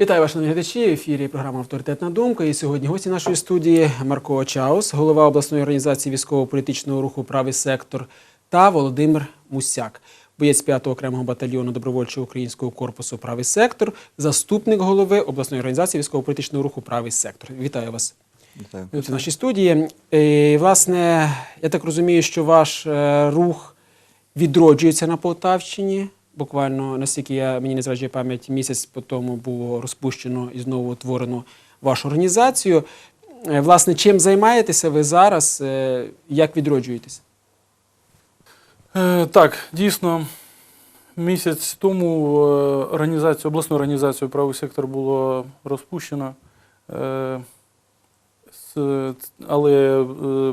Вітаю вас, шановні глядачі. В ефірі програма Авторитетна думка. І сьогодні гості нашої студії Марко Чаус, голова обласної організації військово-політичного руху Правий сектор та Володимир Мусяк, боєць 5-го окремого батальйону добровольчого українського корпусу Правий сектор, заступник голови обласної організації військово-політичного руху Правий сектор. Вітаю вас. Вітаю. в нашій студії. І, власне, я так розумію, що ваш е, рух відроджується на Полтавщині. Буквально, наскільки я мені не зраджує пам'ять, місяць по тому було розпущено і знову утворено вашу організацію. Е, Власне, чим займаєтеся ви зараз? Е, Як відроджуєтеся? Е, Так, дійсно, місяць тому організацію, обласну організацію правий сектор було розпущено. Але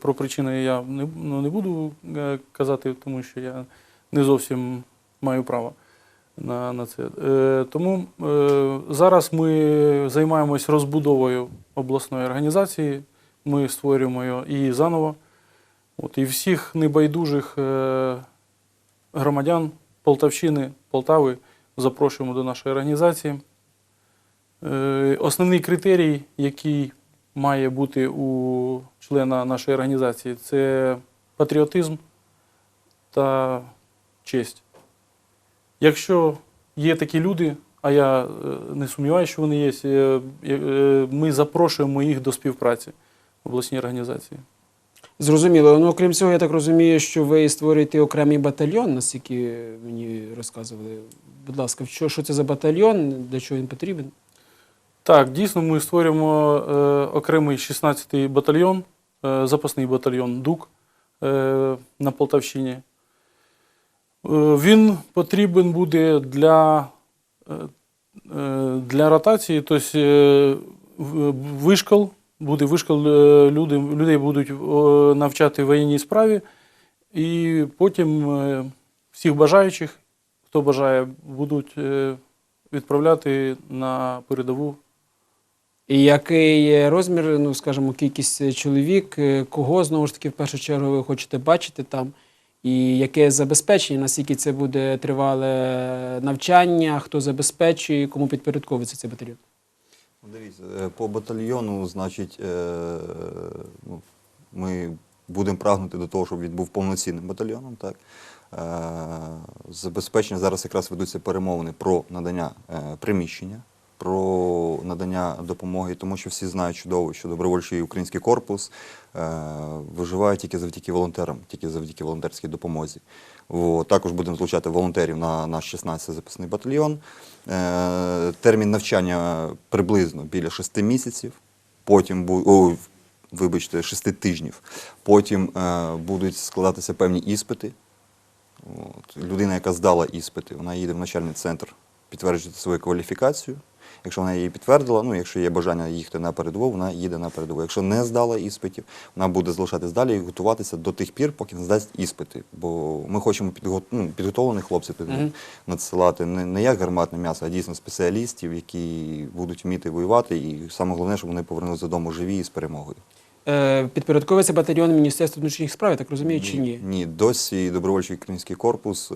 про причини я не, ну, буду казати, тому що я не зовсім маю право на, на це. Е, Тому е, зараз ми займаємось розбудовою обласної організації. Ми створюємо її заново. От, і всіх небайдужих е, громадян Полтавщини, Полтави запрошуємо до нашої організації. Е, основний критерій, який має бути у члена нашої організації, це патріотизм та честь. Якщо є такі люди, а я е, не сумніваюся, що вони є, е, е, ми запрошуємо їх до співпраці в обласній організації. Зрозуміло. Ну, окрім цього, я так розумію, що ви створюєте окремий батальйон, наскільки мені розказували. Будь ласка, що, що це за батальйон, для чого він потрібен? Так, дійсно, ми створюємо е, окремий 16-й батальйон, е, запасний батальйон ДУК е, на Полтавщині. Е, він потрібен буде для, е, е, для ротації, тобто в- вишкол, буде вишкол, е, люди, людей будуть навчати воєнній справі, і потім всіх бажаючих, хто бажає, будуть відправляти на передову. І який розмір, ну скажімо, кількість чоловік, кого знову ж таки в першу чергу ви хочете бачити там, і яке забезпечення, наскільки це буде тривале навчання, хто забезпечує, кому підпорядковується цей батальйон? Ну, Дивіться, е, по батальйону, значить, е, ну, ми будемо прагнути до того, щоб він був повноцінним батальйоном. Так? Е, Забезпечення зараз якраз ведуться перемовини про надання приміщення, про надання допомоги, тому що всі знають чудово, що добровольчий український корпус е, виживає тільки завдяки волонтерам, тільки завдяки волонтерській допомозі. О, також будемо залучати волонтерів на наш 16 запасний батальйон. Е, термін навчання приблизно біля 6 місяців. Потім о, вибачте, 6 тижнів. Потім е, будуть складатися певні іспити. От. Людина, яка здала іспити, вона їде в навчальний центр підтверджувати свою кваліфікацію. Якщо вона її підтвердила, ну якщо є бажання їхати на передову, вона їде на передову. Якщо не здала іспитів, вона буде залишатись далі і готуватися до тих пір, поки не здасть іспити. Бо ми хочемо підго... ну, підготовлених хлопців mm -hmm. надсилати не, не як гарматне м'ясо, а дійсно спеціалістів, які будуть вміти воювати. І саме головне, щоб вони повернулися додому живі і з перемогою. Е, підпорядковується батальйон Міністерства внутрішніх справ, я так розумію, чи ні? Ні, досі добровольчий український корпус е,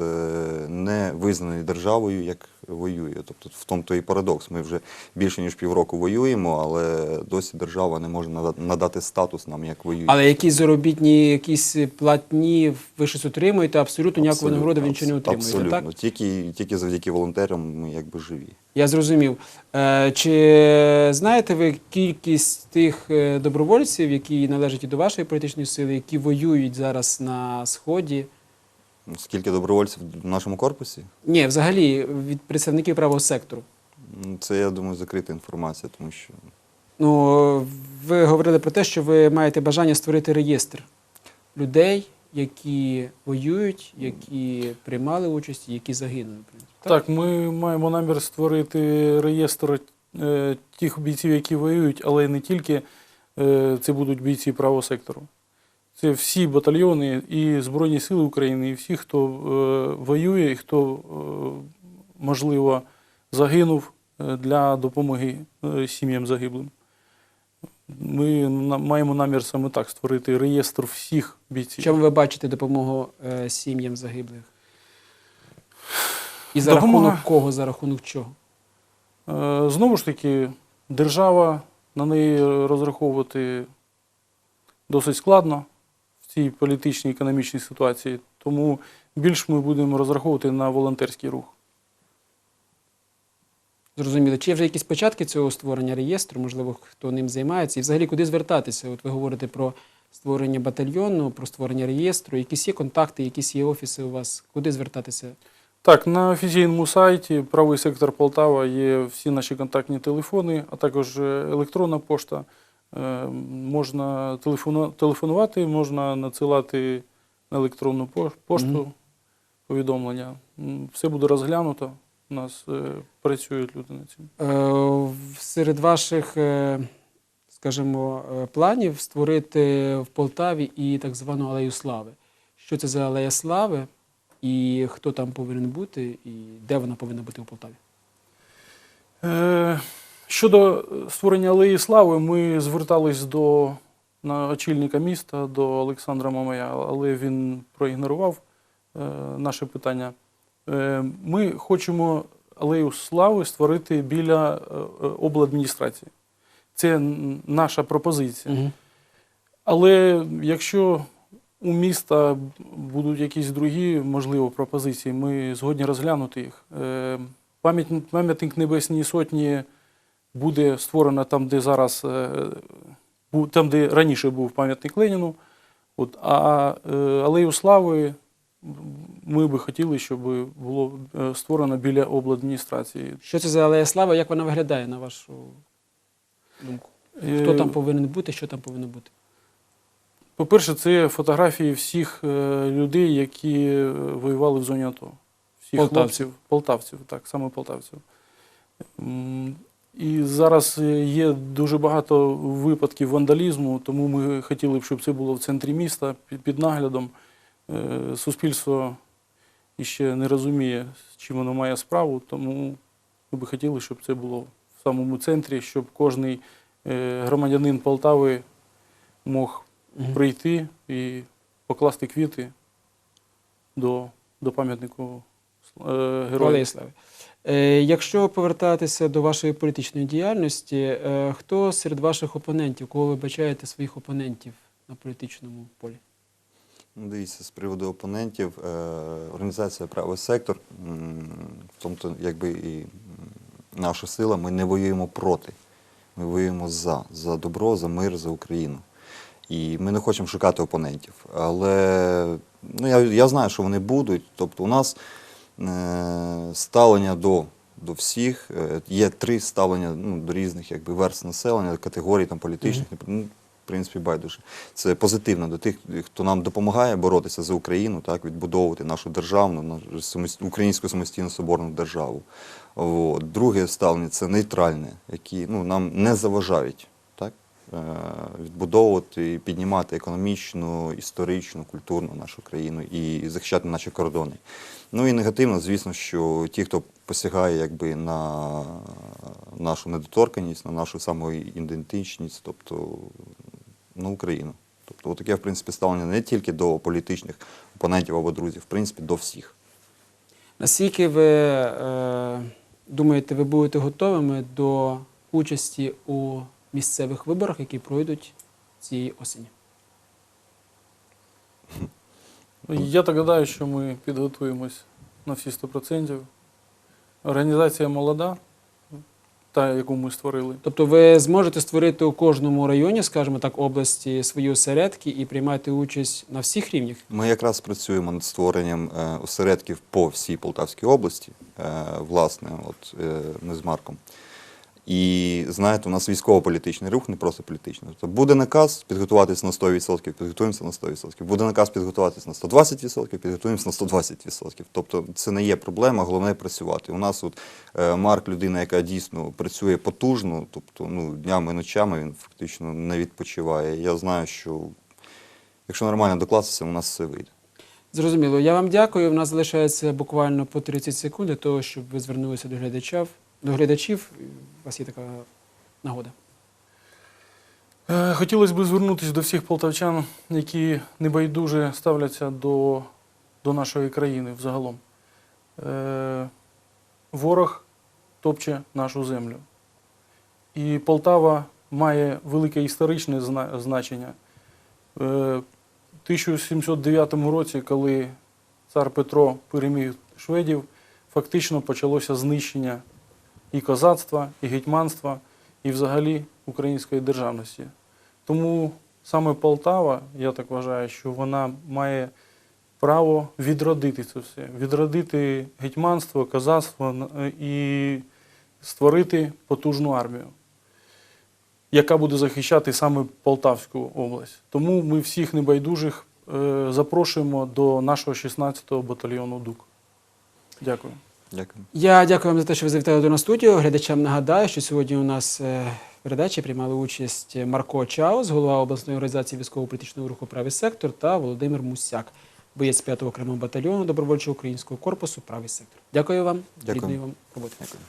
не визнаний державою, як воює. Тобто в тому то і парадокс. Ми вже більше ніж півроку воюємо, але досі держава не може нада- надати статус нам як воює. Але якісь заробітні, якісь платні ви щось отримуєте, абсолютно ніякої нагороди ви нічого не отримуєте, Абсолютно. так? Тільки, тільки завдяки волонтерам ми якби живі. Я зрозумів. Е, Чи знаєте ви кількість тих е, добровольців, які належать і до вашої політичної сили, які воюють зараз на сході? Скільки добровольців в нашому корпусі? Ні, взагалі від представників правого сектору. Це, я думаю, закрита інформація, тому що Ну, ви говорили про те, що ви маєте бажання створити реєстр людей, які воюють, які приймали участь, які загинули. принципі. Так, ми маємо намір створити реєстр е, тих бійців, які воюють, але не тільки е, це будуть бійці правого сектору. Це всі батальйони і Збройні Сили України, і всі, хто е, воює, і хто, можливо, загинув для допомоги сім'ям загиблим. Ми маємо намір саме так створити реєстр всіх бійців. чому ви бачите допомогу е, сім'ям загиблих? І за Допомога- рахунок кого, за рахунок чого? Е, Знову ж таки, держава на неї розраховувати досить складно в цій політичній економічній ситуації. Тому більш ми будемо розраховувати на волонтерський рух. Зрозуміло. Чи є вже якісь початки цього створення реєстру? Можливо, хто ним займається? І взагалі куди звертатися? От ви говорите про створення батальйону, про створення реєстру. Якісь є контакти, якісь є офіси у вас? Куди звертатися? Так, на офіційному сайті правий сектор Полтава є всі наші контактні телефони, а також е, електронна пошта. Е, Можна телефонувати, можна надсилати на електронну пош- пошту повідомлення. Все буде розглянуто. У нас е, працюють люди над цим. Е, Серед ваших, е, скажімо, планів створити в Полтаві і так звану алею слави. Що це за алея слави, і хто там повинен бути, і де вона повинна бути у Полтаві? Щодо створення алеї слави, ми звертались до на очільника міста, до Олександра Мамая, але він проігнорував е, наше питання. Е, Ми хочемо алею слави створити біля е, е, обладміністрації. Це наша пропозиція. Угу. Але якщо у міста будуть якісь другі, можливо, пропозиції, ми згодні розглянути їх. Пам'ятник Небесній Сотні буде створено там, де зараз, там, де раніше був пам'ятник Леніну. От, а Алею Слави ми би хотіли, щоб було е, створено біля обладміністрації. Що це за алея слави? Як вона виглядає, на вашу думку? Хто Е, там повинен бути, що там повинно бути? По-перше, це фотографії всіх е, людей, які воювали в зоні АТО. Всіх Полтавців. хлопців, полтавців, так, саме полтавців. І зараз є дуже багато випадків вандалізму, тому ми хотіли б, щоб це було в центрі міста під, наглядом. Е, Суспільство іще не розуміє, з чим воно має справу, тому ми би хотіли, щоб це було в самому центрі, щоб кожний е, громадянин Полтави мог прийти і покласти квіти до, до пам'ятнику е, слави. Е, якщо повертатися до вашої політичної діяльності, хто серед ваших опонентів, кого ви бачаєте своїх опонентів на політичному полі? Ну, Дивіться, з приводу опонентів, е, організація правий сектор, в тому, то, якби і наша сила, ми не воюємо проти. Ми воюємо за, за добро, за мир, за Україну. І ми не хочемо шукати опонентів. Але ну, я, я знаю, що вони будуть. Тобто, у нас е, ставлення до, до всіх, е, є три ставлення ну, до різних якби, верст населення, категорій там, політичних. Ну, принципі, байдуже. Це позитивно до тих, хто нам допомагає боротися за Україну, так, відбудовувати нашу державну, нашу українську самостійну соборну державу. От. Друге ставлення це нейтральне, які ну, нам не заважають так, е, відбудовувати і піднімати економічну, історичну, культурну нашу країну і захищати наші кордони. Ну і негативно, звісно, що ті, хто посягає якби, на нашу недоторканність, на нашу самоідентичність, тобто на Україну. Тобто, таке, в принципі, ставлення не тільки до політичних опонентів або друзів, в принципі, до всіх. Наскільки ви е, думаєте, ви будете готовими до участі у місцевих виборах, які пройдуть цієї осені? Я так гадаю, що ми підготуємось на всі 100%. Організація молода, та, яку ми створили. Тобто ви зможете створити у кожному районі, скажімо так, області свої осередки і приймати участь на всіх рівнях? Ми якраз працюємо над створенням е, осередків по всій Полтавській області, е, власне, от е, ми з Марком. І знаєте, у нас військово-політичний рух, не просто політичний. Тобто буде наказ підготуватись на 100%, підготуємося на 100%. Буде наказ підготуватись на 120%, підготуємося на 120%. Тобто це не є проблема, головне працювати. У нас от е, Марк, людина, яка дійсно працює потужно, тобто ну, днями і ночами він фактично не відпочиває. Я знаю, що якщо нормально докластися, у нас все вийде. Зрозуміло. Я вам дякую. У нас залишається буквально по 30 секунд для того, щоб ви звернулися до глядачів. До глядачів. У вас є така нагода. Е, Хотілося б звернутися до всіх полтавчан, які небайдуже ставляться до, до нашої країни взагалом. Е, Ворог топче нашу землю. І Полтава має велике історичне значення. Е, В 1709 році, коли цар Петро переміг шведів, фактично почалося знищення і козацтва, і гетьманства, і взагалі української державності. Тому саме Полтава, я так вважаю, що вона має право відродити це все, відродити гетьманство, козацтво е, і створити потужну армію, яка буде захищати саме Полтавську область. Тому ми всіх небайдужих е, запрошуємо до нашого 16-го батальйону ДУК. Дякую. Дякую. Я дякую вам за те, що ви завітали до нас студію. Глядачам нагадаю, що сьогодні у нас е, в передачі приймали участь Марко Чаус, голова обласної організації військово-політичного руху Правий сектор та Володимир Мусяк, боєць 5-го окремого батальйону добровольчого українського корпусу Правий сектор. Дякую вам. Дякую. Рідної вам роботи. Дякую.